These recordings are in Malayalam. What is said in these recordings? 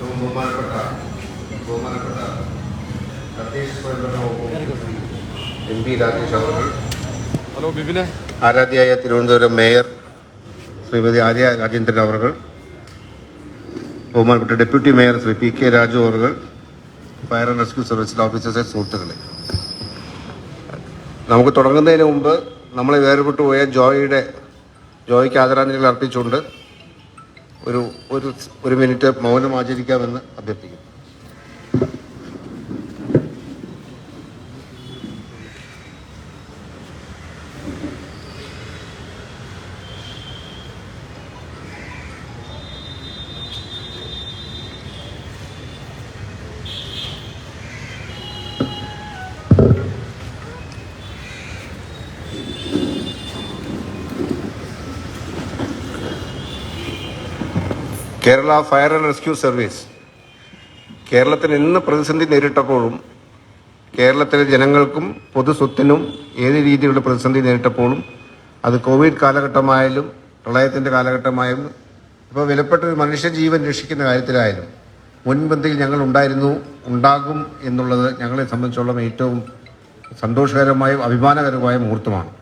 ബഹുമാനപ്പെട്ട ബഹുമാനപ്പെട്ട എം പി രാജേഷ് അവർ ഹലോ ബിപിനെ. ആരാധ്യയായ തിരുവനന്തപുരം മേയർ ശ്രീമതി ആര്യ രാജേന്ദ്രൻ അവർ ബഹുമാനപ്പെട്ട deputy mayor Shri P K Raju our fire and rescue സർവീസിലെ ഓഫീസേഴ്സ് സുഹൃത്തുക്കളെ. നമുക്ക് തുടങ്ങുന്നതിന് മുമ്പ് നമ്മളെ വേർപെട്ടു പോയ ജോയിയുടെ ജോയിക്ക് ആദരാഞ്ജലികൾ അർപ്പിച്ചുകൊണ്ട് ഒരു ഒരു ഒരു മിനിറ്റ് മൗനം ആചരിക്കാമെന്ന് അഭ്യർത്ഥിക്കുന്നു. Kerala fire and rescue service കേരളത്തിന് ഇന്ന് പ്രതിസന്ധി നേരിട്ടപ്പോഴും കേരളത്തിലെ ജനങ്ങൾക്കും പൊതുസ്വത്തിനും ഏത് രീതിയിലുള്ള പ്രതിസന്ധി നേരിട്ടപ്പോഴും അത് കോവിഡ് കാലഘട്ടമായാലും പ്രളയത്തിന്റെ കാലഘട്ടമായാലും ഇപ്പോൾ വിലപ്പെട്ട ഒരു മനുഷ്യജീവൻ രക്ഷിക്കുന്ന കാര്യത്തിലായാലും മുൻപന്തിയിൽ ഞങ്ങൾ ഉണ്ടായിരുന്നു ഉണ്ടാകും എന്നുള്ളത് ഞങ്ങളെ സംബന്ധിച്ചോളം ഏറ്റവും സന്തോഷകരമായും അഭിമാനകരമായ മുഹൂർത്തമാണ്.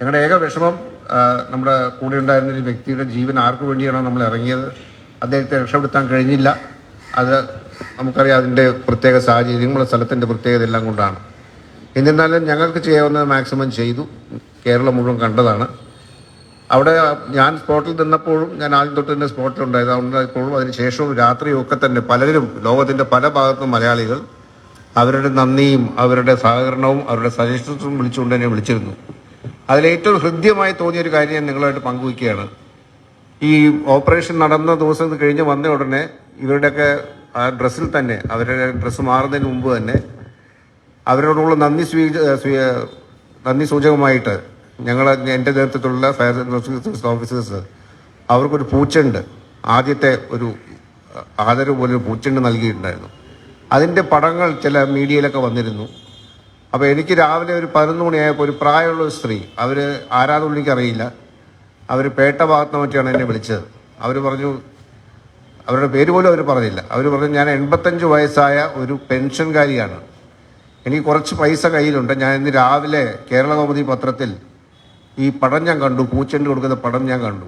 ഞങ്ങളുടെ ഏക വിഷമം നമ്മുടെ കൂടെ ഉണ്ടായിരുന്ന ഒരു വ്യക്തിയുടെ ജീവൻ ആർക്കു വേണ്ടിയാണോ നമ്മൾ ഇറങ്ങിയത്? അദ്ദേഹത്തെ രക്ഷപ്പെടുത്താൻ കഴിഞ്ഞില്ല. അത് നമുക്കറിയാം അതിന്റെ പ്രത്യേക സാഹചര്യങ്ങളും സ്ഥലത്തിന്റെ പ്രത്യേകത എല്ലാം കൊണ്ടാണ്. എന്നിരുന്നാലും ഞങ്ങൾക്ക് ചെയ്യാവുന്നത് മാക്സിമം ചെയ്തു. കേരളം മുഴുവൻ കണ്ടതാണ്. അവിടെ ഞാൻ സ്പോട്ടിൽ നിന്നപ്പോഴും ഞാൻ ആദ്യം തൊട്ട് തന്നെ സ്പോട്ടിലുണ്ടായത് ഉണ്ടായപ്പോഴും അതിനുശേഷവും രാത്രിയും ഒക്കെ തന്നെ പലരും ലോകത്തിന്റെ പല ഭാഗത്തും മലയാളികൾ അവരുടെ നന്ദിയും അവരുടെ സഹകരണവും അവരുടെ സജഷൻസും വിളിച്ചുകൊണ്ട് തന്നെ വിളിച്ചിരുന്നു. അതിലേറ്റവും ഹൃദ്യമായി തോന്നിയ ഒരു കാര്യം ഞാൻ നിങ്ങളുമായിട്ട് പങ്കുവയ്ക്കുകയാണ്. ഈ ഓപ്പറേഷൻ നടന്ന ദിവസം കഴിഞ്ഞ് വന്ന ഉടനെ ഇവരുടെയൊക്കെ ആ ഡ്രസ്സിൽ തന്നെ അവരുടെ ഡ്രസ്സ് മാറുന്നതിന് മുമ്പ് തന്നെ അവരോടുള്ള നന്ദി സ്വീ നന്ദി സൂചകമായിട്ട് ഞങ്ങൾ എന്റെ നേതൃത്വത്തിലുള്ള ഫയർ ഓഫീസേഴ്സ് അവർക്കൊരു പൂച്ചണ്ട് ആദ്യത്തെ ഒരു ആദരവ് പോലെ ഒരു പൂച്ചണ്ട് നൽകിയിട്ടുണ്ടായിരുന്നു. അതിന്റെ പടങ്ങൾ ചില മീഡിയയിലൊക്കെ വന്നിരുന്നു. അപ്പോൾ എനിക്ക് രാവിലെ ഒരു പതിനൊന്ന് മണിയായപ്പോൾ ഒരു പ്രായമുള്ള ഒരു സ്ത്രീ അവർ ആരാധന എനിക്കറിയില്ല. അവർ പേട്ട ഭാഗത്ത് മറ്റാണ് എന്നെ വിളിച്ചത്. അവർ പറഞ്ഞു അവരുടെ പേര് പോലും അവർ പറഞ്ഞില്ല. അവർ പറഞ്ഞു ഞാൻ എൺപത്തഞ്ച് വയസ്സായ ഒരു പെൻഷൻകാരിയാണ്. എനിക്ക് കുറച്ച് പൈസ കയ്യിലുണ്ട്. ഞാൻ ഇന്ന് രാവിലെ കേരള കൗമുദി പത്രത്തിൽ ഈ പടം ഞാൻ കണ്ടു. പൂച്ചെണ്ട് കൊടുക്കുന്ന പടം ഞാൻ കണ്ടു.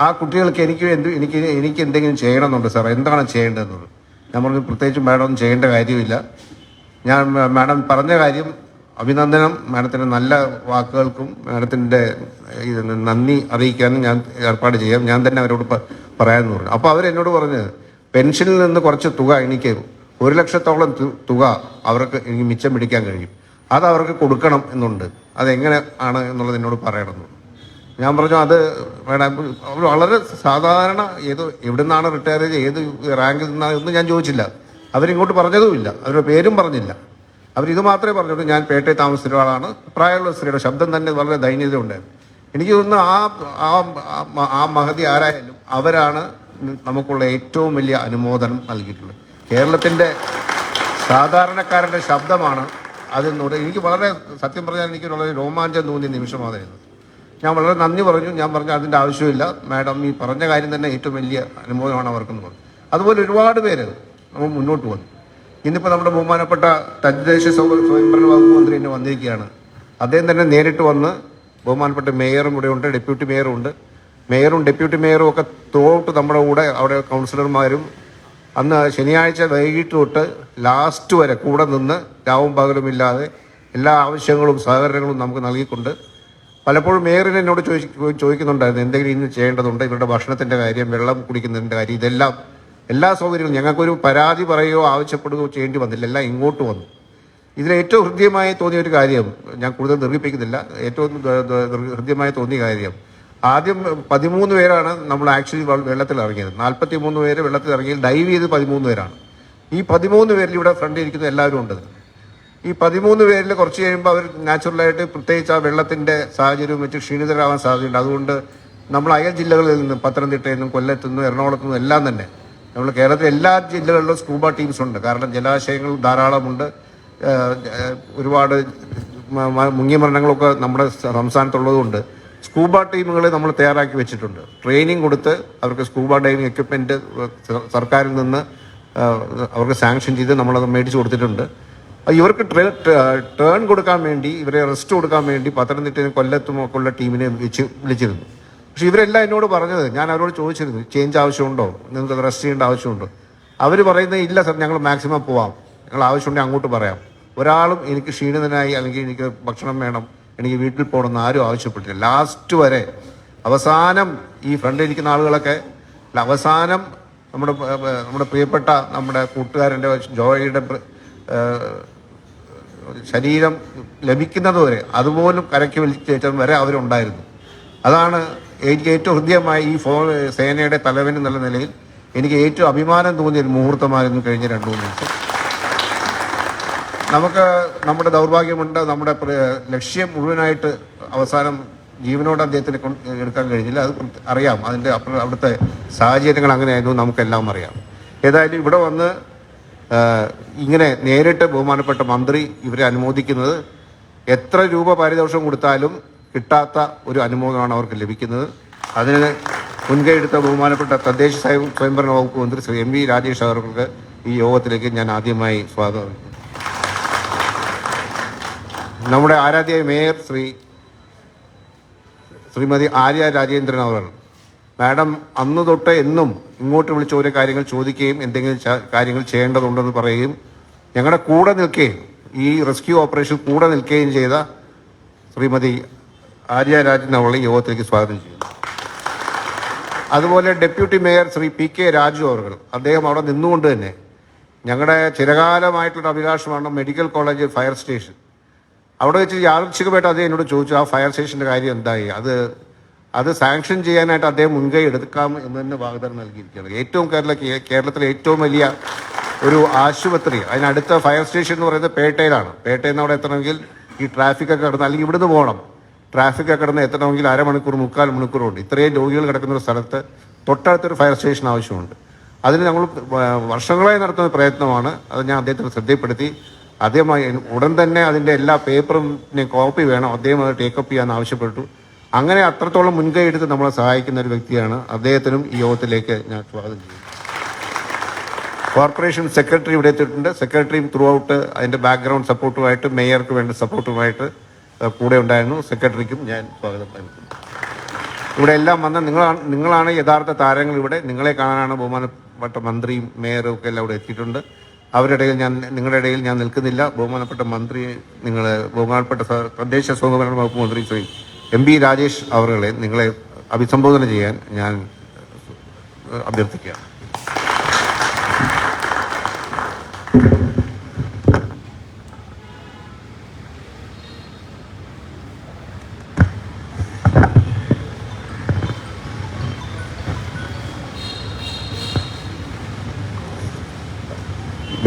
ആ കുട്ടികൾക്ക് എനിക്ക് എന്ത് എനിക്ക് എനിക്ക് എന്തെങ്കിലും ചെയ്യണമെന്നുണ്ട് സാർ എന്താണ് ചെയ്യേണ്ടതെന്നുള്ളത്? ഞാൻ പറഞ്ഞു പ്രത്യേകിച്ച് മാഡം ചെയ്യേണ്ട കാര്യമില്ല. ഞാൻ മാഡം പറഞ്ഞ കാര്യം അഭിനന്ദനം. മാഡത്തിന്റെ നല്ല വാക്കുകൾക്കും മാഡത്തിന്റെ നന്ദി അറിയിക്കാനും ഞാൻ ഏർപ്പാട് ചെയ്യാം. ഞാൻ തന്നെ അവരോട് പറയാമെന്ന് പറഞ്ഞു. അപ്പോൾ അവരെന്നോട് പറഞ്ഞത് പെൻഷനിൽ നിന്ന് കുറച്ച് തുക എനിക്ക് ഒരു ലക്ഷത്തോളം തുക അവർക്ക് എനിക്ക് മിച്ചം പിടിക്കാൻ കഴിയും. അത് അവർക്ക് കൊടുക്കണം എന്നുണ്ട്. അതെങ്ങനെ ആണ് എന്നുള്ളത് എന്നോട് പറയണമെന്ന് ഞാൻ പറഞ്ഞു അത് മാഡം വളരെ സാധാരണ ഏത് എവിടെ നിന്നാണ് റിട്ടയർ ചെയ്ത് ഏത് റാങ്കിൽ നിന്നാണ്? ഒന്നും ഞാൻ ചോദിച്ചില്ല. അവരിങ്ങോട്ട് പറഞ്ഞതുമില്ല. അവരുടെ പേരും പറഞ്ഞില്ല. അവരിത് മാത്രമേ പറഞ്ഞുള്ളൂ. ഞാൻ പേട്ടയിൽ താമസിച്ച ഒരാളാണ് പ്രായമുള്ള സ്ത്രീയുടെ ശബ്ദം തന്നെ വളരെ ദൈന്യത ഉണ്ടായിരുന്നു. എനിക്ക് തോന്നുന്നു ആ ആ മഹതി ആരായാലും അവരാണ് നമുക്കുള്ള ഏറ്റവും വലിയ അനുമോദനം നൽകിയിട്ടുള്ളത്. കേരളത്തിന്റെ സാധാരണക്കാരന്റെ ശബ്ദമാണ് അതെന്നോട് എനിക്ക് വളരെ സത്യം പറഞ്ഞാൽ എനിക്ക് വളരെ രോമാഞ്ചം തോന്നിയ നിമിഷമാതായിരുന്നു ഞാൻ വളരെ നന്ദി പറഞ്ഞു. ഞാൻ പറഞ്ഞു അതിന്റെ ആവശ്യമില്ല. മാഡം ഈ പറഞ്ഞ കാര്യം തന്നെ ഏറ്റവും വലിയ അനുമോദനമാണ് അവർക്കെന്ന് പറഞ്ഞു. അതുപോലെ ഒരുപാട് പേര് നമ്മൾ മുന്നോട്ട് വന്നു. ഇന്നിപ്പോൾ നമ്മുടെ ബഹുമാനപ്പെട്ട തദ്ദേശ സ്വ- സ്വയംഭരണ വകുപ്പ് മന്ത്രി തന്നെ വന്നിരിക്കുകയാണ്. അദ്ദേഹം തന്നെ നേരിട്ട് വന്ന് ബഹുമാനപ്പെട്ട മേയറും കൂടെ ഉണ്ട് ഡെപ്യൂട്ടി മേയറും ഉണ്ട്. മേയറും ഡെപ്യൂട്ടി മേയറും ഒക്കെ തോട്ട് നമ്മുടെ കൂടെ അവിടെ കൗൺസിലർമാരും അന്ന് ശനിയാഴ്ച വൈകിട്ട് തൊട്ട് ലാസ്റ്റ് വരെ കൂടെ നിന്ന് രാവും പകലുമില്ലാതെ എല്ലാ ആവശ്യങ്ങളും സഹകരണങ്ങളും നമുക്ക് നൽകിക്കൊണ്ട് പലപ്പോഴും മേയറിന് എന്നോട് ചോദിക്കുന്നുണ്ടായിരുന്നു എന്തെങ്കിലും ഇന്ന് ചെയ്യേണ്ടതുണ്ട് ഇവരുടെ ഭക്ഷണത്തിന്റെ കാര്യം വെള്ളം കുടിക്കുന്നതിന്റെ കാര്യം ഇതെല്ലാം എല്ലാ സൗകര്യങ്ങളും ഞങ്ങൾക്കൊരു പരാതി പറയുകയോ ആവശ്യപ്പെടുകയോ ചെയ്യേണ്ടി വന്നില്ല. എല്ലാം ഇങ്ങോട്ട് വന്നു. ഇതിൽ ഏറ്റവും ഹൃദ്യമായി തോന്നിയ ഒരു കാര്യം ഞാൻ കൂടുതൽ ദീർഘിപ്പിക്കുന്നില്ല ഏറ്റവും ഹൃദ്യമായി തോന്നിയ കാര്യം ആദ്യം പതിമൂന്ന് പേരാണ് നമ്മൾ ആക്ച്വലി വെള്ളത്തിൽ ഇറങ്ങിയത്. നാൽപ്പത്തി മൂന്ന് പേര് വെള്ളത്തിൽ ഇറങ്ങിയത് ഡൈവ് ചെയ്ത് പതിമൂന്ന് പേരാണ്. ഈ പതിമൂന്ന് പേരിൽ ഇവിടെ ഫ്രണ്ട് ഇരിക്കുന്ന എല്ലാവരും ഉണ്ട്. ഈ പതിമൂന്ന് പേരിൽ കുറച്ച് കഴിയുമ്പോൾ അവർ നാച്ചുറലായിട്ട് പ്രത്യേകിച്ച് ആ വെള്ളത്തിന്റെ സാഹചര്യം വെച്ച് ക്ഷീണിതരാവാൻ സാധ്യതയുണ്ട്. അതുകൊണ്ട് നമ്മൾ അയൽ ജില്ലകളിൽ നിന്നും പത്തനംതിട്ടയിൽ നിന്നും കൊല്ലത്തു നിന്നും എറണാകുളത്തു നിന്നും എല്ലാം തന്നെ നമ്മൾ കേരളത്തിലെ എല്ലാ ജില്ലകളിലും സ്കൂബ ടീംസ് ഉണ്ട്. കാരണം ജലാശയങ്ങൾ ധാരാളമുണ്ട്. ഒരുപാട് മുങ്ങിയ മരണങ്ങളൊക്കെ നമ്മുടെ സംസ്ഥാനത്തുള്ളതുകൊണ്ട് സ്കൂബ ടീമുകളെ നമ്മൾ തയ്യാറാക്കി വെച്ചിട്ടുണ്ട്. ട്രെയിനിങ് കൊടുത്ത് അവർക്ക് സ്കൂബ ഡൈവിങ് എക്യുപ്മെന്റ് സർക്കാരിൽ നിന്ന് അവർക്ക് സാങ്ഷൻ ചെയ്ത് നമ്മളത് മേടിച്ച് കൊടുത്തിട്ടുണ്ട്. ഇവർക്ക് ടേൺ കൊടുക്കാൻ വേണ്ടി ഇവരെ റെസ്റ്റ് കൊടുക്കാൻ വേണ്ടി പത്തനംതിട്ടയും കൊല്ലത്തും ഒക്കെ ഉള്ള ടീമിനെ വിളിച്ച് വിളിച്ചിരുന്നു. പക്ഷെ ഇവരെല്ലാം എന്നോട് പറഞ്ഞത് ഞാൻ അവരോട് ചോദിച്ചിരുന്നു ചേഞ്ച് ആവശ്യമുണ്ടോ? നിങ്ങൾക്ക് റെസ്റ്റ് ചെയ്യേണ്ട ആവശ്യമുണ്ടോ? അവർ പറയുന്നത് ഇല്ല സർ ഞങ്ങൾ മാക്സിമം പോവാം. ഞങ്ങൾ ആവശ്യമുണ്ടെങ്കിൽ അങ്ങോട്ട് പറയാം. ഒരാളും എനിക്ക് ക്ഷീണിതനായി അല്ലെങ്കിൽ എനിക്ക് ഭക്ഷണം വേണം എനിക്ക് വീട്ടിൽ പോകണം എന്ന് ആരും ആവശ്യപ്പെട്ടില്ല ലാസ്റ്റ് വരെ അവസാനം ഈ ഫ്രണ്ടിലിരിക്കുന്ന ആളുകളൊക്കെ അല്ല, അവസാനം നമ്മുടെ നമ്മുടെ പ്രിയപ്പെട്ട നമ്മുടെ കൂട്ടുകാരന്റെ ജോയിയുടെ ശരീരം ലഭിക്കുന്നത് വരെ അതുപോലും കരയ്ക്ക് വലിച്ചേറ്റം വരെ അവരുണ്ടായിരുന്നു. അതാണ് എനിക്ക് ഏറ്റവും ഹൃദ്യമായി ഈ ഫോ സേനയുടെ തലവൻ എന്നുള്ള നിലയിൽ എനിക്ക് ഏറ്റവും അഭിമാനം തോന്നിയ ഒരു മുഹൂർത്തമായിരുന്നു കഴിഞ്ഞ രണ്ടു മൂന്ന് ദിവസം. നമുക്ക് നമ്മുടെ ദൗർഭാഗ്യമുണ്ട് നമ്മുടെ ലക്ഷ്യം മുഴുവനായിട്ട് അവസാനം ജീവനോട് അദ്ദേഹത്തിന് എടുക്കാൻ കഴിഞ്ഞില്ല. അത് അറിയാം. അതിന്റെ അവിടുത്തെ സാഹചര്യങ്ങൾ അങ്ങനെയായിരുന്നു നമുക്കെല്ലാം അറിയാം. ഏതായാലും ഇവിടെ വന്ന് ഇങ്ങനെ നേരിട്ട് ബഹുമാനപ്പെട്ട മന്ത്രി ഇവരെ അനുമോദിക്കുന്നത് എത്ര രൂപ പാരിതോഷം കൊടുത്താലും കിട്ടാത്ത ഒരു അനുമോദനമാണ് അവർക്ക് ലഭിക്കുന്നത് അതിന് മുൻകൈ ബഹുമാനപ്പെട്ട തദ്ദേശ സ്വയം സ്വയംഭരണ വകുപ്പ് മന്ത്രി ശ്രീ എം വി രാജേഷ് അവർക്ക് ഈ യോഗത്തിലേക്ക് ഞാൻ ആദ്യമായി സ്വാഗതം. നമ്മുടെ ആരാധ്യ മേയർ ശ്രീ ശ്രീമതി ആര്യ രാജേന്ദ്രൻ അവർ മാഡം അന്ന് തൊട്ട് എന്നും ഇങ്ങോട്ട് വിളിച്ച് ഓരോ കാര്യങ്ങൾ ചോദിക്കുകയും എന്തെങ്കിലും കാര്യങ്ങൾ ചെയ്യേണ്ടതുണ്ടെന്ന് പറയുകയും ഞങ്ങളുടെ കൂടെ നിൽക്കുകയും ഈ റെസ്ക്യൂ ഓപ്പറേഷൻ കൂടെ നിൽക്കുകയും ചെയ്ത ശ്രീമതി ആര്യ രാജൻ അവളെ യോഗത്തിലേക്ക് സ്വാഗതം ചെയ്യുന്നു. അതുപോലെ deputy mayor Shri P K Raju അവർ അദ്ദേഹം അവിടെ നിന്നുകൊണ്ട് തന്നെ ഞങ്ങളുടെ ചിരകാലമായിട്ടുള്ള അഭിലാഷമാണ് മെഡിക്കൽ കോളേജ് ഫയർ സ്റ്റേഷൻ. അവിടെ വെച്ച് യാദൃച്ഛികമായിട്ട് അദ്ദേഹം എന്നോട് ചോദിച്ചു ആ ഫയർ സ്റ്റേഷന്റെ കാര്യം എന്തായി? അത് അത് സാങ്ഷൻ ചെയ്യാനായിട്ട് അദ്ദേഹം മുൻകൈ എടുക്കാം എന്ന് തന്നെ വാഗ്ദാനം നൽകിയിരിക്കുകയാണ്. ഏറ്റവും കേരള കേരളത്തിലെ ഏറ്റവും വലിയ ഒരു ആശുപത്രി അതിനടുത്ത ഫയർ സ്റ്റേഷൻ എന്ന് പറയുന്നത് പേട്ടയിലാണ്. പേട്ടയിൽ നിന്ന് അവിടെ എത്തണമെങ്കിൽ ഈ ട്രാഫിക് ഒക്കെ കിടന്ന് അല്ലെങ്കിൽ ഇവിടുന്ന് പോകണം. ട്രാഫിക് കിടന്ന് എത്തണമെങ്കിൽ അരമണിക്കൂർ മുക്കാൽ മണിക്കൂറുണ്ട്. ഇത്രയും രോഗികൾ കിടക്കുന്ന ഒരു സ്ഥലത്ത് തൊട്ടടുത്തൊരു ഫയർ സ്റ്റേഷൻ ആവശ്യമുണ്ട്. അതിന് ഞങ്ങൾ വർഷങ്ങളായി നടത്തുന്ന പ്രയത്നമാണ്. അത് ഞാൻ അദ്ദേഹത്തിന് ശ്രദ്ധപ്പെടുത്തി അദ്ദേഹമായി ഉടൻ തന്നെ അതിന്റെ എല്ലാ പേപ്പറും കോപ്പി വേണം. അദ്ദേഹം അത് ടേക്കപ്പ് ചെയ്യാൻ ആവശ്യപ്പെട്ടു. അങ്ങനെ അത്രത്തോളം മുൻകൈ എടുത്ത് നമ്മളെ സഹായിക്കുന്ന ഒരു വ്യക്തിയാണ് അദ്ദേഹത്തിനും ഈ യോഗത്തിലേക്ക് ഞാൻ സ്വാഗതം ചെയ്യുന്നു. കോർപ്പറേഷൻ സെക്രട്ടറി ഇവിടെ എത്തിയിട്ടുണ്ട്. സെക്രട്ടറിയും ത്രൂ ഔട്ട് അതിന്റെ ബാക്ക്ഗ്രൗണ്ട് സപ്പോർട്ടുമായിട്ട് മേയർക്ക് വേണ്ട സപ്പോർട്ടുമായിട്ട് കൂടെ ഉണ്ടായിരുന്നു. സെക്രട്ടറിക്കും ഞാൻ സ്വാഗതം പറയുന്നു ഇവിടെ എല്ലാം വന്ന നിങ്ങളാണ് നിങ്ങളാണ് യഥാർത്ഥ താരങ്ങൾ ഇവിടെ. നിങ്ങളെ കാണാനാണ് ബഹുമാനപ്പെട്ട മന്ത്രിയും മേയറും ഒക്കെ എല്ലാം ഇവിടെ എത്തിയിട്ടുണ്ട്. അവരുടെ ഇടയിൽ ഞാൻ നിങ്ങളുടെ ഇടയിൽ ഞാൻ നിൽക്കുന്നില്ല. ബഹുമാനപ്പെട്ട മന്ത്രി നിങ്ങൾ ബഹുമാനപ്പെട്ട തദ്ദേശ സ്വയംഭരണ വകുപ്പ് മന്ത്രി ശ്രീ എം ബി രാജേഷ് അവരുടെ നിങ്ങളെ അഭിസംബോധന ചെയ്യാൻ ഞാൻ അഭ്യർത്ഥിക്കുകയാണ്.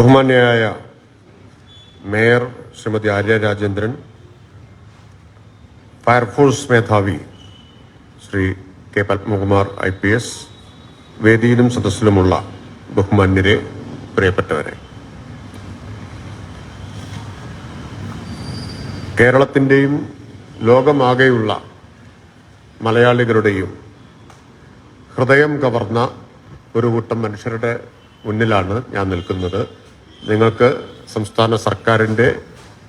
ബഹുമാന്യയായ mayor Shrimati Arya Rajendran fire force മേധാവി Shri K Padmakumar I P S വേദിയിലും സദസ്സിലുമുള്ള ബഹുമാന്യരെ പ്രിയപ്പെട്ടവരെ. കേരളത്തിന്റെയും ലോകമാകെയുള്ള മലയാളികളുടെയും ഹൃദയം കവർന്ന ഒരു കൂട്ടം മനുഷ്യരുടെ മുന്നിലാണ് ഞാൻ നിൽക്കുന്നത്. നിങ്ങൾക്ക് സംസ്ഥാന സർക്കാരിന്റെ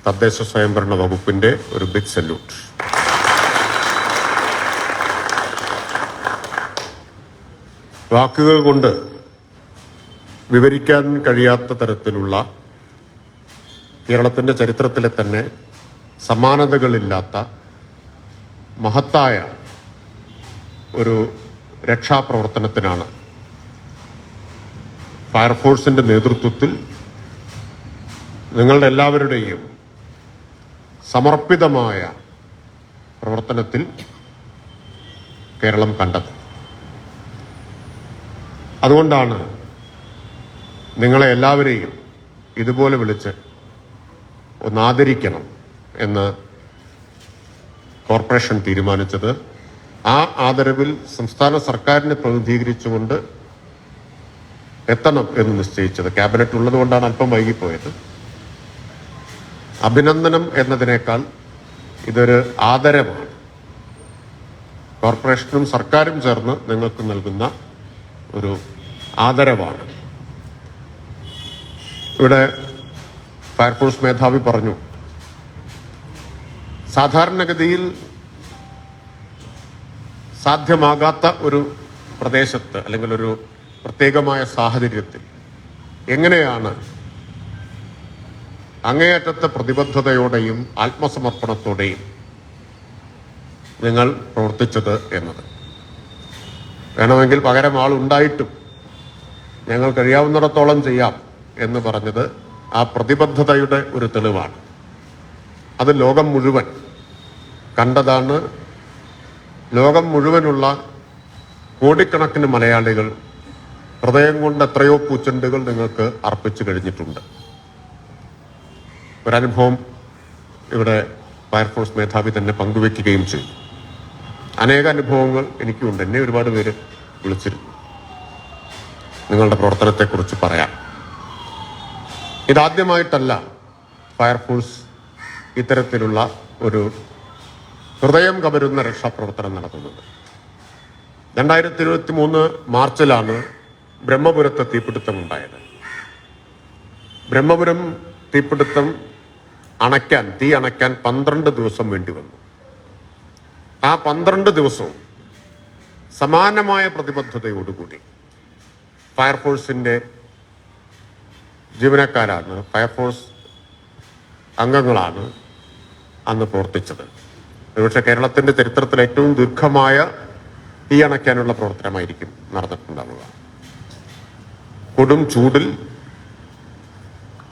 തദ്ദേശ സ്വയംഭരണ വകുപ്പിന്റെ ഒരു ബിഗ് സല്യൂട്ട് വാക്കുകൾ കൊണ്ട് വിവരിക്കാൻ കഴിയാത്ത തരത്തിലുള്ള കേരളത്തിന്റെ ചരിത്രത്തിലെ തന്നെ സമാനതകളില്ലാത്ത മഹത്തായ ഒരു രക്ഷാപ്രവർത്തനത്തിനാണ് ഫയർഫോഴ്സിന്റെ നേതൃത്വത്തിൽ നിങ്ങളുടെ എല്ലാവരുടെയും സമർപ്പിതമായ പ്രവർത്തനത്തിൽ കേരളം കണ്ടത് അതുകൊണ്ടാണ് നിങ്ങളെ എല്ലാവരെയും ഇതുപോലെ വിളിച്ച് ഒന്ന് ആദരിക്കണം എന്ന് കോർപ്പറേഷൻ തീരുമാനിച്ചത്. ആ ആദരവിൽ സംസ്ഥാന സർക്കാരിനെ പ്രതിനിധീകരിച്ചുകൊണ്ട് എത്തണം എന്ന് നിശ്ചയിച്ചത്. ക്യാബിനറ്റ് ഉള്ളതുകൊണ്ടാണ് അല്പം വൈകിപ്പോയത്. അഭിനന്ദനം എന്നതിനേക്കാൾ ഇതൊരു ആദരവാണ്. കോർപ്പറേഷനും സർക്കാരും ചേർന്ന് നിങ്ങൾക്ക് നൽകുന്ന ഒരു ആദരവാണ്. ഇവിടെ ഫയർഫോഴ്സ് മേധാവി പറഞ്ഞു സാധാരണഗതിയിൽ സാധ്യമാകാത്ത ഒരു പ്രദേശത്ത് അല്ലെങ്കിൽ ഒരു പ്രത്യേകമായ സാഹചര്യത്തിൽ എങ്ങനെയാണ് അങ്ങേയറ്റത്തെ പ്രതിബദ്ധതയോടെയും ആത്മസമർപ്പണത്തോടെയും നിങ്ങൾ പ്രവർത്തിച്ചത് എന്നത്. വേണമെങ്കിൽ പകരം ആളുണ്ടായിട്ടും ഞങ്ങൾ കഴിയാവുന്നിടത്തോളം ചെയ്യാം എന്ന് പറഞ്ഞത് ആ പ്രതിബദ്ധതയുടെ ഒരു തെളിവാണ്. അത് ലോകം മുഴുവൻ കണ്ടതാണ്. ലോകം മുഴുവനുള്ള കോടിക്കണക്കിന് മലയാളികൾ ഹൃദയം കൊണ്ട് എത്രയോ പൂച്ചെണ്ടുകൾ നിങ്ങൾക്ക് അർപ്പിച്ചു കഴിഞ്ഞിട്ടുണ്ട്. ഒരനുഭവം ഇവിടെ ഫയർഫോഴ്സ് മേധാവി തന്നെ പങ്കുവെക്കുകയും ചെയ്തു. അനേക അനുഭവങ്ങൾ എനിക്കുണ്ട്. എന്നെ ഒരുപാട് പേര് വിളിച്ചിരുന്നു. നിങ്ങളുടെ പ്രവർത്തനത്തെക്കുറിച്ച് പറയാം. ഇതാദ്യമായിട്ടല്ല ഫയർഫോഴ്സ് ഇത്തരത്തിലുള്ള ഒരു ഹൃദയം കവരുന്ന രക്ഷാപ്രവർത്തനം നടത്തുന്നത്. രണ്ടായിരത്തി ഇരുപത്തി മൂന്ന് മാർച്ചിലാണ് ബ്രഹ്മപുരത്ത് തീപിടുത്തം ഉണ്ടായത് ബ്രഹ്മപുരം തീപിടുത്തം അണയ്ക്കാൻ തീ അണയ്ക്കാൻ പന്ത്രണ്ട് ദിവസം വേണ്ടി വന്നു. ആ പന്ത്രണ്ട് ദിവസവും സമാനമായ പ്രതിബദ്ധതയോടുകൂടി ഫയർഫോഴ്സിന്റെ ജീവനക്കാരാണ് ഫയർഫോഴ്സ് അംഗങ്ങളാണ് അന്ന് പ്രവർത്തിച്ചത്. ഒരുപക്ഷെ കേരളത്തിന്റെ ചരിത്രത്തിൽ ഏറ്റവും ദീർഘമായ തീ അണയ്ക്കാനുള്ള പ്രവർത്തനമായിരിക്കും നടന്നിട്ടുണ്ടാവുക. കൊടും ചൂടിൽ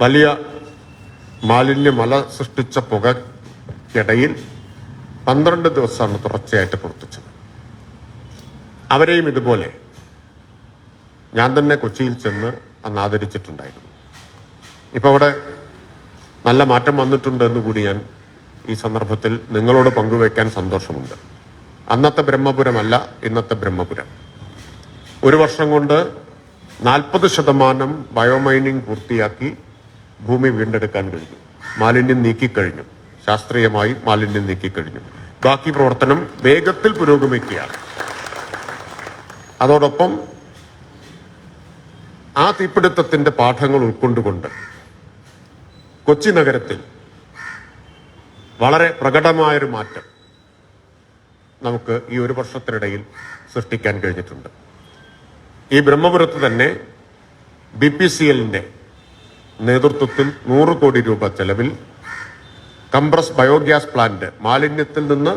വലിയ മാലിന്യമല സൃഷ്ടിച്ച പുകയ്ക്കിടയിൽ പന്ത്രണ്ട് ദിവസമാണ് തുടർച്ചയായിട്ട് പ്രവർത്തിച്ചത്. അവരെയും ഇതുപോലെ ഞാൻ തന്നെ കൊച്ചിയിൽ ചെന്ന് അന്ന് ആദരിച്ചിട്ടുണ്ടായിരുന്നു. ഇപ്പൊ അവിടെ നല്ല മാറ്റം വന്നിട്ടുണ്ട് എന്ന് കൂടി ഞാൻ ഈ സന്ദർഭത്തിൽ നിങ്ങളോട് പങ്കുവയ്ക്കാൻ സന്തോഷമുണ്ട്. അന്നത്തെ ബ്രഹ്മപുരമല്ല ഇന്നത്തെ ബ്രഹ്മപുരം. ഒരു വർഷം കൊണ്ട് നാൽപ്പത് ശതമാനം ബയോമൈനിങ് പൂർത്തിയാക്കി ഭൂമി വീണ്ടെടുക്കാൻ കഴിഞ്ഞു. മാലിന്യം നീക്കിക്കഴിഞ്ഞു. ശാസ്ത്രീയമായി മാലിന്യം നീക്കിക്കഴിഞ്ഞു. ബാക്കി പ്രവർത്തനം വേഗത്തിൽ പുരോഗമിക്കുകയാണ്. അതോടൊപ്പം ആ തീപിടുത്തത്തിന്റെ പാഠങ്ങൾ ഉൾക്കൊണ്ടുകൊണ്ട് കൊച്ചി നഗരത്തിൽ വളരെ പ്രകടമായൊരു മാറ്റം നമുക്ക് ഈ ഒരു വർഷത്തിനിടയിൽ സൃഷ്ടിക്കാൻ കഴിഞ്ഞിട്ടുണ്ട്. ഈ ബ്രഹ്മപുരത്ത് തന്നെ ബി പി സി എല്ലിന്റെ നേതൃത്വത്തിൽ നൂറ് കോടി രൂപ ചെലവിൽ കംപ്രസ് ബയോഗ്യാസ് പ്ലാന്റ് മാലിന്യത്തിൽ നിന്ന്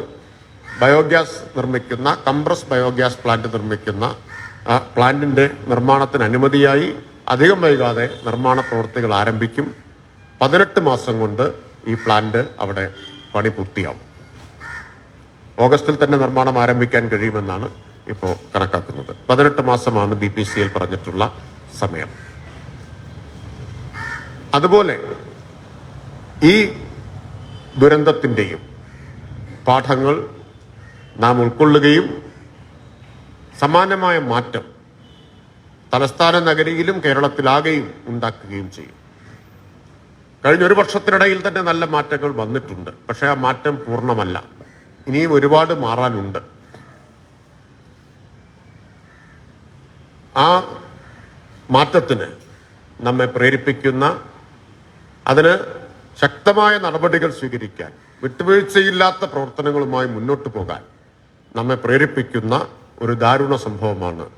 ബയോഗ്യാസ് നിർമ്മിക്കുന്ന കംപ്രസ് ബയോഗ്യാസ് പ്ലാന്റ് നിർമ്മിക്കുന്ന ആ പ്ലാന്റിന്റെ നിർമ്മാണത്തിന് അനുമതിയായി അധികം വൈകാതെ നിർമ്മാണ പ്രവൃത്തികൾ ആരംഭിക്കും. പതിനെട്ട് മാസം കൊണ്ട് ഈ പ്ലാന്റ് അവിടെ പണി പൂർത്തിയാവും. ഓഗസ്റ്റിൽ തന്നെ നിർമ്മാണം ആരംഭിക്കാൻ കഴിയുമെന്നാണ് ഇപ്പോൾ കണക്കാക്കുന്നത്. പതിനെട്ട് മാസമാണ് ബി പി സി പറഞ്ഞിട്ടുള്ള സമയം. അതുപോലെ ഈ ദുരന്തത്തിന്റെയും പാഠങ്ങൾ നാം ഉൾക്കൊള്ളുകയും സമാനമായ മാറ്റം തലസ്ഥാന നഗരിയിലും കേരളത്തിലാകെയും ഉണ്ടാക്കുകയും ചെയ്യും. കഴിഞ്ഞ ഒരു വർഷത്തിനിടയിൽ തന്നെ നല്ല മാറ്റങ്ങൾ വന്നിട്ടുണ്ട്. പക്ഷേ ആ മാറ്റം പൂർണമല്ല. ഇനിയും ഒരുപാട് മാറാനുണ്ട്. ആ മാറ്റത്തിന് നമ്മെ പ്രേരിപ്പിക്കുന്ന അതിന് ശക്തമായ നടപടികൾ സ്വീകരിക്കാൻ വിട്ടുവീഴ്ചയില്ലാത്ത പ്രവർത്തനങ്ങളുമായി മുന്നോട്ട് പോകാൻ നമ്മെ പ്രേരിപ്പിക്കുന്ന ഒരു ദാരുണ സംഭവമാണ്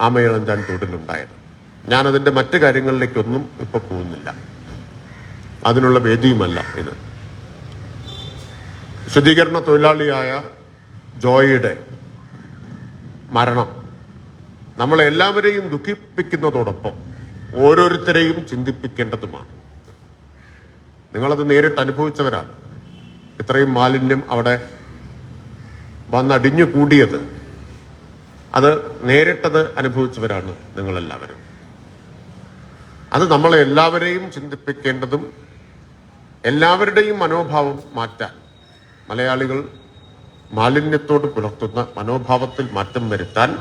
ആമയിളഞ്ചാൻ തോടിലുണ്ടായത് ഞാനതിന്റെ മറ്റു കാര്യങ്ങളിലേക്കൊന്നും ഇപ്പൊ പോകുന്നില്ല. അതിനുള്ള വേദിയുമല്ല ഇത്. ശുദ്ധീകരണ തൊഴിലാളിയായ ജോയിയുടെ മരണം നമ്മളെല്ലാവരെയും ദുഃഖിപ്പിക്കുന്നതോടൊപ്പം ഓരോരുത്തരെയും ചിന്തിപ്പിക്കേണ്ടതുമാണ്. നിങ്ങളത് നേരിട്ട് അനുഭവിച്ചവരാണ്. ഇത്രയും മാലിന്യം അവിടെ വന്നടിഞ്ഞു കൂടിയത്. അത് നേരിട്ടത് അനുഭവിച്ചവരാണ് നിങ്ങളെല്ലാവരും. അത് നമ്മളെ എല്ലാവരെയും ചിന്തിപ്പിക്കേണ്ടതും എല്ലാവരുടെയും മനോഭാവം മാറ്റാൻ മലയാളികൾ മാലിന്യത്തോട് പുലർത്തുന്ന മനോഭാവത്തിൽ മാറ്റം വരുത്താൻ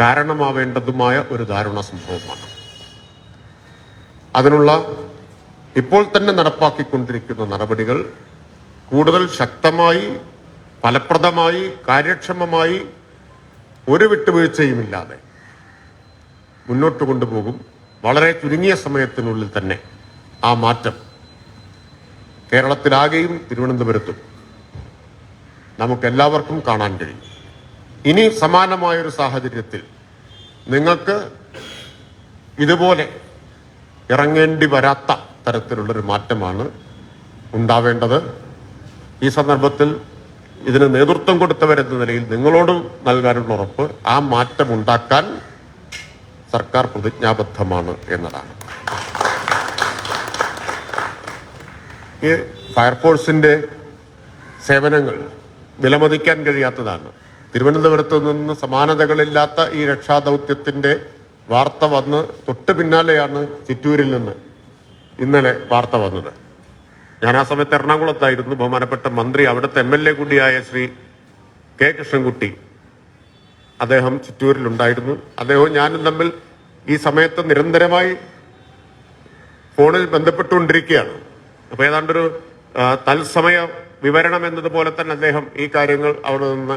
കാരണമാവേണ്ടതുമായ ഒരു ദാരുണ സംഭവമാണ്. അതിനുള്ള ഇപ്പോൾ തന്നെ നടപ്പാക്കിക്കൊണ്ടിരിക്കുന്ന നടപടികൾ കൂടുതൽ ശക്തമായി ഫലപ്രദമായി കാര്യക്ഷമമായി ഒരു വിട്ടുവീഴ്ചയുമില്ലാതെ മുന്നോട്ട് കൊണ്ടുപോകും. വളരെ ചുരുങ്ങിയ സമയത്തിനുള്ളിൽ തന്നെ ആ മാറ്റം കേരളത്തിലാകെയും തിരുവനന്തപുരത്തും നമുക്കെല്ലാവർക്കും കാണാൻ കഴിയും. ഇനി സമാനമായൊരു സാഹചര്യത്തിൽ നിങ്ങൾക്ക് ഇതുപോലെ ഇറങ്ങേണ്ടി വരാത്ത തരത്തിലുള്ളൊരു മാറ്റമാണ് ഉണ്ടാവേണ്ടത്. ഈ സന്ദർഭത്തിൽ ഇതിന് നേതൃത്വം കൊടുത്തവരെന്ന നിലയിൽ നിങ്ങളോട് നൽകാനുള്ള ഉറപ്പ് ആ മാറ്റം ഉണ്ടാക്കാൻ സർക്കാർ പ്രതിജ്ഞാബദ്ധമാണ് എന്നതാണ്. ഈ ഫയർഫോഴ്സിന്റെ സേവനങ്ങൾ വിലമതിക്കാൻ കഴിയാത്തതാണ്. തിരുവനന്തപുരത്ത് നിന്ന് സമാനതകളില്ലാത്ത ഈ രക്ഷാദൗത്യത്തിന്റെ വാർത്ത വന്ന് തൊട്ട് പിന്നാലെയാണ് ചിറ്റൂരിൽ നിന്ന് ഇന്നലെ വാർത്ത വന്നത്. ഞാൻ ആ സമയത്ത് എറണാകുളത്തായിരുന്നു. ബഹുമാനപ്പെട്ട മന്ത്രി അവിടുത്തെ എം എൽ എ കൂടിയായ ശ്രീ കെ കൃഷ്ണൻകുട്ടി അദ്ദേഹം ചിറ്റൂരിലുണ്ടായിരുന്നു. അദ്ദേഹവും ഞാനും തമ്മിൽ ഈ സമയത്ത് നിരന്തരമായി ഫോണിൽ ബന്ധപ്പെട്ടുകൊണ്ടിരിക്കുകയാണ്. അപ്പൊ ഏതാണ്ടൊരു തത്സമയ വിവരണം എന്നതുപോലെ തന്നെ അദ്ദേഹം ഈ കാര്യങ്ങൾ അവിടെ നിന്ന്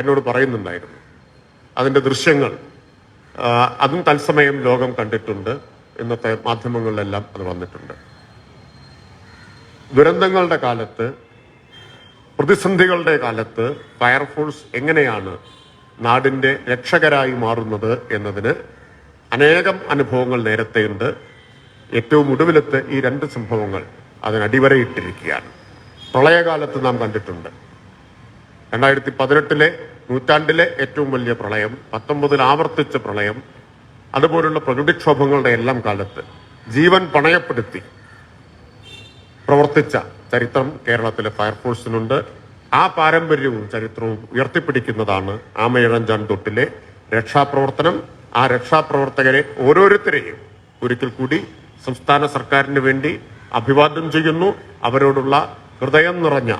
എന്നോട് പറയുന്നുണ്ടായിരുന്നു. അതിന്റെ ദൃശ്യങ്ങൾ അതും തത്സമയം ലോകം കണ്ടിട്ടുണ്ട്. ഇന്നത്തെ മാധ്യമങ്ങളിലെല്ലാം അത് വന്നിട്ടുണ്ട്. ദുരന്തങ്ങളുടെ കാലത്ത് പ്രതിസന്ധികളുടെ കാലത്ത് ഫയർഫോഴ്സ് എങ്ങനെയാണ് നാടിന്റെ രക്ഷകരായി മാറുന്നത് എന്നതിന് അനേകം അനുഭവങ്ങൾ നേരത്തെയുണ്ട്. ഏറ്റവും ഒടുവിലത്തെ ഈ രണ്ട് സംഭവങ്ങൾ അതിനടിവരയിട്ടിരിക്കുകയാണ്. പ്രളയകാലത്ത് നാം കണ്ടിട്ടുണ്ട്. രണ്ടായിരത്തി പതിനെട്ടിലെ നൂറ്റാണ്ടിലെ ഏറ്റവും വലിയ പ്രളയം പത്തൊമ്പതിൽ ആവർത്തിച്ച പ്രളയം അതുപോലുള്ള പ്രകൃതിക്ഷോഭങ്ങളുടെ എല്ലാം കാലത്ത് ജീവൻ പണയപ്പെടുത്തി പ്രവർത്തിച്ച ചരിത്രം കേരളത്തിലെ ഫയർഫോഴ്സിനുണ്ട്. ആ പാരമ്പര്യവും ചരിത്രവും ഉയർത്തിപ്പിടിക്കുന്നതാണ് ആമയിഴഞ്ചാൻ തൊട്ടിലെ രക്ഷാപ്രവർത്തനം. ആ രക്ഷാപ്രവർത്തകരെ ഓരോരുത്തരെയും ഒരിക്കൽ കൂടി സംസ്ഥാന സർക്കാരിന് വേണ്ടി അഭിവാദ്യം ചെയ്യുന്നു. അവരോടുള്ള ഹൃദയം നിറഞ്ഞ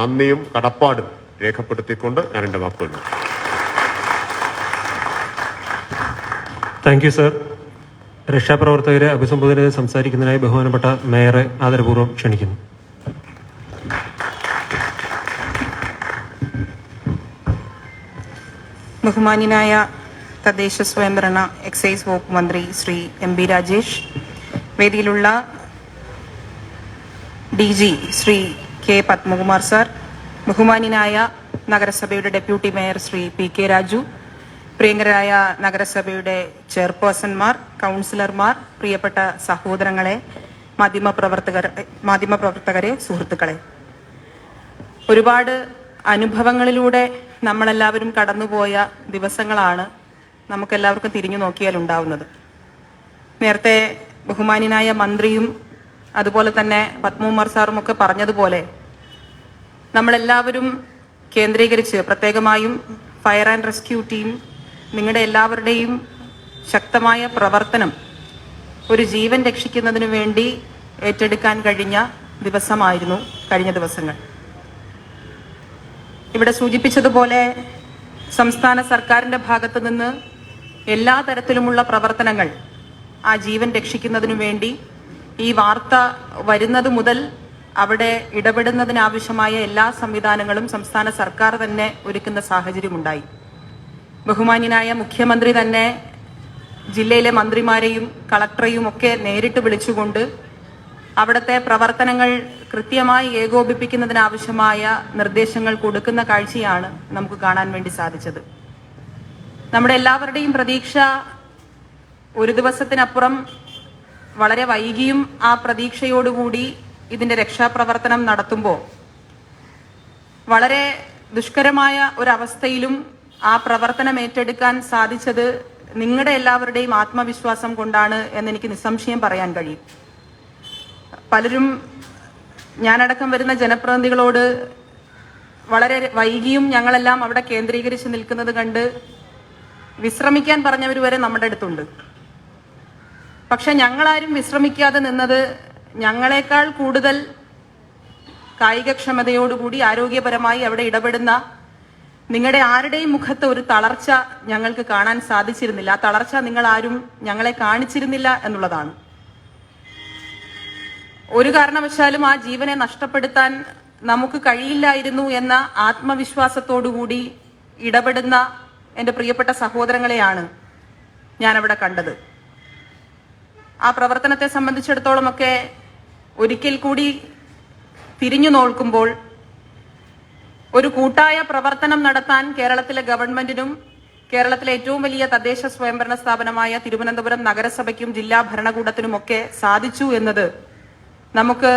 നന്ദിയും കടപ്പാടും രേഖപ്പെടുത്തിക്കൊണ്ട് ഞാൻ എന്റെ വാക്കുകൾ താങ്ക് യു സർ രക്ഷാപ്രവർത്തകരെ അഭിസംബോധന ചെയ്ത് സംസാരിക്കുന്നതിനായി ബഹുമാനപ്പെട്ട മേയറെ ആദരപൂർവം ക്ഷണിക്കുന്നു. ബഹുമാന്യനായ തദ്ദേശ സ്വയംഭരണ എക്സൈസ് വകുപ്പ് മന്ത്രി Shri M B Rajesh വേദിയിലുള്ള D G Shri K Padmakumar sir ബഹുമാന്യനായ നഗരസഭയുടെ deputy mayor Shri P K Raju പ്രിയങ്കരായ നഗരസഭയുടെ ചെയർപേഴ്സൺമാർ കൗൺസിലർമാർ പ്രിയപ്പെട്ട സഹോദരങ്ങളെ മാധ്യമപ്രവർത്തകർ മാധ്യമപ്രവർത്തകരെ സുഹൃത്തുക്കളെ. ഒരുപാട് അനുഭവങ്ങളിലൂടെ നമ്മളെല്ലാവരും കടന്നുപോയ ദിവസങ്ങളാണ് നമുക്കെല്ലാവർക്കും തിരിഞ്ഞു നോക്കിയാൽ ഉണ്ടാവുന്നത്. നേരത്തെ ബഹുമാനിയായ മന്ത്രിയും അതുപോലെ തന്നെ പത്മകുമാർ സാറും ഒക്കെ പറഞ്ഞതുപോലെ നമ്മളെല്ലാവരും കേന്ദ്രീകരിച്ച് പ്രത്യേകമായും ഫയർ ആൻഡ് റെസ്ക്യൂ ടീം നിങ്ങളുടെ എല്ലാവരുടെയും ശക്തമായ പ്രവർത്തനം ഒരു ജീവൻ രക്ഷിക്കുന്നതിനു വേണ്ടി ഏറ്റെടുക്കാൻ കഴിഞ്ഞ ദിവസമായിരുന്നു കഴിഞ്ഞ ദിവസങ്ങൾ. ഇവിടെ സൂചിപ്പിച്ചതുപോലെ സംസ്ഥാന സർക്കാരിന്റെ ഭാഗത്തു നിന്ന് എല്ലാ തരത്തിലുമുള്ള പ്രവർത്തനങ്ങൾ ആ ജീവൻ രക്ഷിക്കുന്നതിനു വേണ്ടി ഈ വാർത്ത വരുന്നത് മുതൽ അവിടെ ഇടപെടുന്നതിനാവശ്യമായ എല്ലാ സംവിധാനങ്ങളും സംസ്ഥാന സർക്കാർ തന്നെ ഒരുക്കുന്ന സാഹചര്യമുണ്ടായി. ബഹുമാന്യനായ മുഖ്യമന്ത്രി തന്നെ ജില്ലയിലെ മന്ത്രിമാരെയും കളക്ടറെയും ഒക്കെ നേരിട്ട് വിളിച്ചുകൊണ്ട് അവിടുത്തെ പ്രവർത്തനങ്ങൾ കൃത്യമായി ഏകോപിപ്പിക്കുന്നതിനാവശ്യമായ നിർദ്ദേശങ്ങൾ കൊടുക്കുന്ന കാഴ്ചയാണ് നമുക്ക് കാണാൻ വേണ്ടി സാധിച്ചത്. നമ്മുടെ എല്ലാവരുടെയും പ്രതീക്ഷ ഒരു ദിവസത്തിനപ്പുറം വളരെ വൈകിയും ആ പ്രതീക്ഷയോടുകൂടി ഇതിന്റെ രക്ഷാപ്രവർത്തനം നടത്തുമ്പോൾ വളരെ ദുഷ്കരമായ ഒരവസ്ഥയിലും ആ പ്രവർത്തനം ഏറ്റെടുക്കാൻ സാധിച്ചത് നിങ്ങളുടെ എല്ലാവരുടെയും ആത്മവിശ്വാസം കൊണ്ടാണ് എന്ന് എനിക്ക് നിസ്സംശയം പറയാൻ കഴിയും. പലരും ഞാനടക്കം വരുന്ന ജനപ്രതിനിധികളോട് വളരെ വൈകിയും ഞങ്ങളെല്ലാം അവിടെ കേന്ദ്രീകരിച്ച് നിൽക്കുന്നത് കണ്ട് വിശ്രമിക്കാൻ പറഞ്ഞവർ വരെ നമ്മുടെ അടുത്തുണ്ട്. പക്ഷെ ഞങ്ങളാരും വിശ്രമിക്കാതെ നിന്നത് ഞങ്ങളെക്കാൾ കൂടുതൽ കായികക്ഷമതയോടുകൂടി ആരോഗ്യപരമായി അവിടെ ഇടപെടുന്ന നിങ്ങളുടെ ആരുടെയും മുഖത്ത് ഒരു തളർച്ച ഞങ്ങൾക്ക് കാണാൻ സാധിച്ചിരുന്നില്ല. ആ തളർച്ച നിങ്ങൾ ആരും ഞങ്ങളെ കാണിച്ചിരുന്നില്ല എന്നുള്ളതാണ്. ഒരു കാരണവശാലും ആ ജീവനെ നഷ്ടപ്പെടുത്താൻ നമുക്ക് കഴിയില്ലായിരുന്നു എന്ന ആത്മവിശ്വാസത്തോടുകൂടി ഇടപെടുന്ന എന്റെ പ്രിയപ്പെട്ട സഹോദരങ്ങളെയാണ് ഞാനവിടെ കണ്ടത്. ആ പ്രവർത്തനത്തെ സംബന്ധിച്ചിടത്തോളമൊക്കെ ഒരിക്കൽ കൂടി തിരിഞ്ഞു നോക്കുമ്പോൾ ഒരു കൂട്ടായ പ്രവർത്തനം നടത്താൻ കേരളത്തിലെ ഗവൺമെന്റിനും കേരളത്തിലെ ഏറ്റവും വലിയ തദ്ദേശ സ്വയംഭരണ സ്ഥാപനമായ തിരുവനന്തപുരം നഗരസഭയ്ക്കും ജില്ലാ ഭരണകൂടത്തിനുമൊക്കെ സാധിച്ചു എന്നത് നമുക്ക്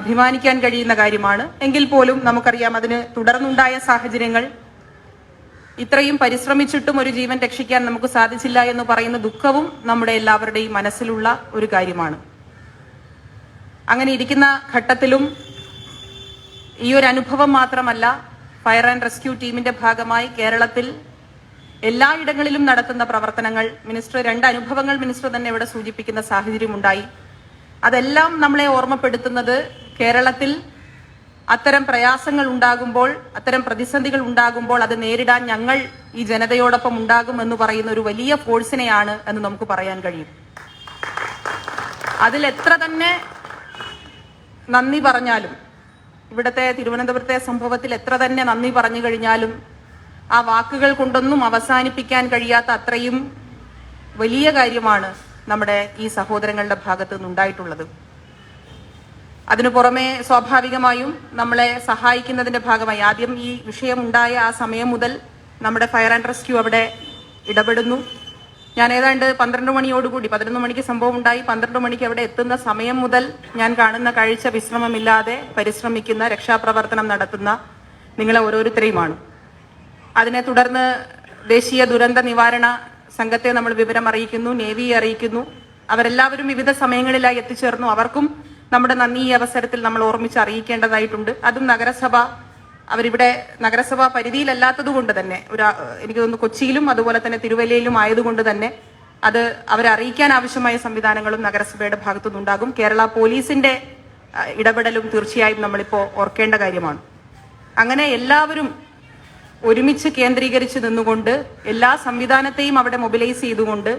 അഭിമാനിക്കാൻ കഴിയുന്ന കാര്യമാണ്. എങ്കിൽ പോലും നമുക്കറിയാം അതിന് തുടർന്നുണ്ടായ സാഹചര്യങ്ങൾ ഇത്രയും പരിശ്രമിച്ചിട്ടും ഒരു ജീവൻ രക്ഷിക്കാൻ നമുക്ക് സാധിച്ചില്ല എന്ന് പറയുന്ന ദുഃഖവും നമ്മുടെ എല്ലാവരുടെയും മനസ്സിലുള്ള ഒരു കാര്യമാണ്. അങ്ങനെ ഇരിക്കുന്ന ഘട്ടത്തിലും ഈ ഒരു അനുഭവം മാത്രമല്ല ഫയർ ആൻഡ് റെസ്ക്യൂ ടീമിന്റെ ഭാഗമായി കേരളത്തിൽ എല്ലായിടങ്ങളിലും നടത്തുന്ന പ്രവർത്തനങ്ങൾ മിനിസ്റ്റർ രണ്ട് അനുഭവങ്ങൾ മിനിസ്റ്റർ തന്നെ ഇവിടെ സൂചിപ്പിക്കുന്ന സാഹചര്യമുണ്ടായി. അതെല്ലാം നമ്മളെ ഓർമ്മപ്പെടുത്തുന്നത് കേരളത്തിൽ അത്തരം പ്രയാസങ്ങൾ ഉണ്ടാകുമ്പോൾ അത്തരം പ്രതിസന്ധികൾ ഉണ്ടാകുമ്പോൾ അത് നേരിടാൻ ഞങ്ങൾ ഈ ജനതയോടൊപ്പം ഉണ്ടാകും എന്ന് പറയുന്ന ഒരു വലിയ ഫോഴ്സിനെയാണ് എന്ന് നമുക്ക് പറയാൻ കഴിയും. അതിൽ എത്ര തന്നെ നന്ദി പറഞ്ഞാലും ഇവിടുത്തെ തിരുവനന്തപുരത്തെ സംഭവത്തിൽ എത്ര തന്നെ നന്ദി പറഞ്ഞു കഴിഞ്ഞാലും ആ വാക്കുകൾ കൊണ്ടൊന്നും അവസാനിപ്പിക്കാൻ കഴിയാത്ത അത്രയും വലിയ കാര്യമാണ് നമ്മുടെ ഈ സഹോദരങ്ങളുടെ ഭാഗത്ത് നിന്നുണ്ടായിട്ടുള്ളത്. അതിനു പുറമെ സ്വാഭാവികമായും നമ്മളെ സഹായിക്കുന്നതിന്റെ ഭാഗമായി ആദ്യം ഈ വിഷയം ഉണ്ടായ ആ സമയം മുതൽ നമ്മുടെ ഫയർ ആൻഡ് റെസ്ക്യൂ അവിടെ ഇടപെടുന്നു. ഞാൻ ഏതാണ്ട് പന്ത്രണ്ട് മണിയോടുകൂടി പതിനൊന്ന് മണിക്ക് സംഭവം ഉണ്ടായി പന്ത്രണ്ട് മണിക്ക് അവിടെ എത്തുന്ന സമയം മുതൽ ഞാൻ കാണുന്ന കാഴ്ച വിശ്രമമില്ലാതെ പരിശ്രമിക്കുന്ന രക്ഷാപ്രവർത്തനം നടത്തുന്ന നിങ്ങളെ ഓരോരുത്തരെയുമാണ്. അതിനെ തുടർന്ന് ദേശീയ ദുരന്ത നിവാരണ സംഘത്തെ നമ്മൾ വിവരം അറിയിക്കുന്നു നേവിയെ അറിയിക്കുന്നു. അവരെല്ലാവരും വിവിധ സമയങ്ങളിലായി എത്തിച്ചേർന്നു. അവർക്കും നമ്മുടെ നന്ദി ഈ അവസരത്തിൽ നമ്മൾ ഓർമ്മിച്ച് അറിയിക്കേണ്ടതായിട്ടുണ്ട്. അതും നഗരസഭ അവരിവിടെ നഗരസഭ പരിധിയിലല്ലാത്തത് കൊണ്ട് തന്നെ ഒരു എനിക്ക് തോന്നുന്നു കൊച്ചിയിലും അതുപോലെ തന്നെ തിരുവല്ലയിലും ആയതുകൊണ്ട് തന്നെ അത് അവരറിയിക്കാൻ ആവശ്യമായ സംവിധാനങ്ങളും നഗരസഭയുടെ ഭാഗത്തുനിന്നുണ്ടാകും കേരള പോലീസിന്റെ ഇടപെടലും തീർച്ചയായും നമ്മളിപ്പോ ഓർക്കേണ്ട കാര്യമാണ്. അങ്ങനെ എല്ലാവരും ഒരുമിച്ച് കേന്ദ്രീകരിച്ച് നിന്നുകൊണ്ട് എല്ലാ സംവിധാനത്തെയും അവിടെ മൊബിലൈസ് ചെയ്തുകൊണ്ട്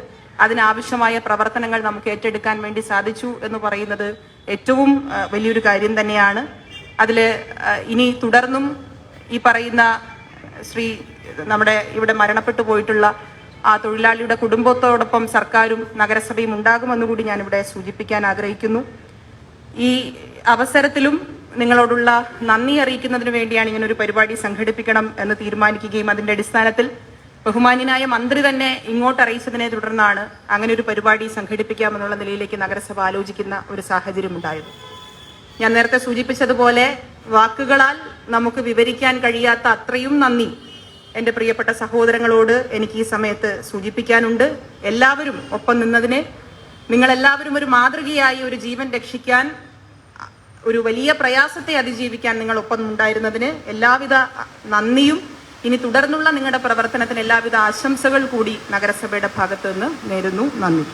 അതിനാവശ്യമായ പ്രവർത്തനങ്ങൾ നമുക്ക് ഏറ്റെടുക്കാൻ വേണ്ടി സാധിച്ചു എന്ന് പറയുന്നത് ഏറ്റവും വലിയൊരു കാര്യം തന്നെയാണ്. അതിൽ ഇനി തുടർന്നും ഈ പറയുന്ന ശ്രീ നമ്മുടെ ഇവിടെ മരണപ്പെട്ടു പോയിട്ടുള്ള ആ തൊഴിലാളിയുടെ കുടുംബത്തോടൊപ്പം സർക്കാരും നഗരസഭയും ഉണ്ടാകുമെന്ന് കൂടി ഞാനിവിടെ സൂചിപ്പിക്കാൻ ആഗ്രഹിക്കുന്നു. ഈ അവസരത്തിലും നിങ്ങളോടുള്ള നന്ദി അറിയിക്കുന്നതിന് വേണ്ടിയാണ് ഇങ്ങനെ ഒരു പരിപാടി സംഘടിപ്പിക്കണം എന്ന് തീരുമാനിക്കുകയും അതിന്റെ അടിസ്ഥാനത്തിൽ ബഹുമാന്യനായ മന്ത്രി തന്നെ ഇങ്ങോട്ട് അറിയിച്ചതിനെ തുടർന്നാണ് അങ്ങനെ ഒരു പരിപാടി സംഘടിപ്പിക്കാമെന്നുള്ള നിലയിലേക്ക് നഗരസഭ ആലോചിക്കുന്ന ഒരു സാഹചര്യം ഉണ്ടായത്. ഞാൻ നേരത്തെ സൂചിപ്പിച്ചതുപോലെ വാക്കുകളാൽ നമുക്ക് വിവരിക്കാൻ കഴിയാത്ത അത്രയും നന്ദി. എന്റെ പ്രിയപ്പെട്ട സഹോദരങ്ങളോട് എനിക്ക് ഈ സമയത്ത് സൂചിപ്പിക്കാനുണ്ട്. എല്ലാവരും ഒപ്പം നിന്നതിന് നിങ്ങളെല്ലാവരും ഒരു മാതൃകയായി ഒരു ജീവൻ രക്ഷിക്കാൻ ഒരു വലിയ പ്രയാസത്തെ അതിജീവിക്കാൻ നിങ്ങൾ ഒപ്പം ഉണ്ടായിരുന്നതിന് എല്ലാവിധ നന്ദിയും. ഇനി തുടർന്നുള്ള നിങ്ങളുടെ പ്രവർത്തനത്തിന് എല്ലാവിധ ആശംസകൾ കൂടി നഗരസഭയുടെ ഭാഗത്തുനിന്ന് നേരുന്നു. നന്ദി.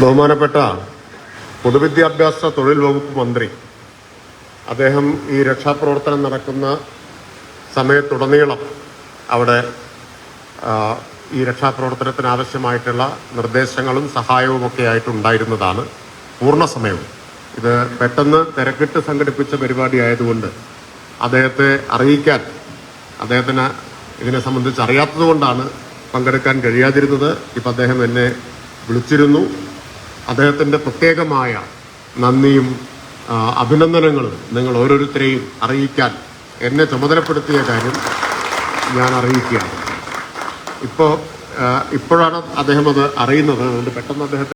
ബഹുമാനപ്പെട്ട പൊതുവിദ്യാഭ്യാസ തൊഴിൽ വകുപ്പ് മന്ത്രി അദ്ദേഹം ഈ രക്ഷാപ്രവർത്തനം നടക്കുന്ന സമയത്തുടനീളം അവിടെ ഈ രക്ഷാപ്രവർത്തനത്തിന് ആവശ്യമായിട്ടുള്ള നിർദ്ദേശങ്ങളും സഹായവും ഒക്കെ ആയിട്ടുണ്ടായിരുന്നതാണ്. പൂർണ സമയവും. ഇത് പെട്ടെന്ന് തിരക്കിട്ട് സംഘടിപ്പിച്ച പരിപാടി ആയതുകൊണ്ട് അദ്ദേഹത്തെ അറിയിക്കാൻ അദ്ദേഹത്തിന് ഇതിനെ സംബന്ധിച്ച് അറിയാത്തതുകൊണ്ടാണ് പങ്കെടുക്കാൻ കഴിയാതിരുന്നത്. ഇപ്പം അദ്ദേഹം എന്നെ വിളിച്ചിരുന്നു. അദ്ദേഹത്തിന്റെ പ്രത്യേകമായ നന്ദിയും അഭിനന്ദനങ്ങൾ നിങ്ങൾ ഓരോരുത്തരെയും അറിയിക്കാൻ എന്നെ ചുമതലപ്പെടുത്തിയ കാര്യം ഞാൻ അറിയിക്കുകയാണ്. ഇപ്പോൾ ഇപ്പോഴാണ് അദ്ദേഹം അത് അറിയുന്നത്. അതുകൊണ്ട് പെട്ടെന്ന് അദ്ദേഹത്തെ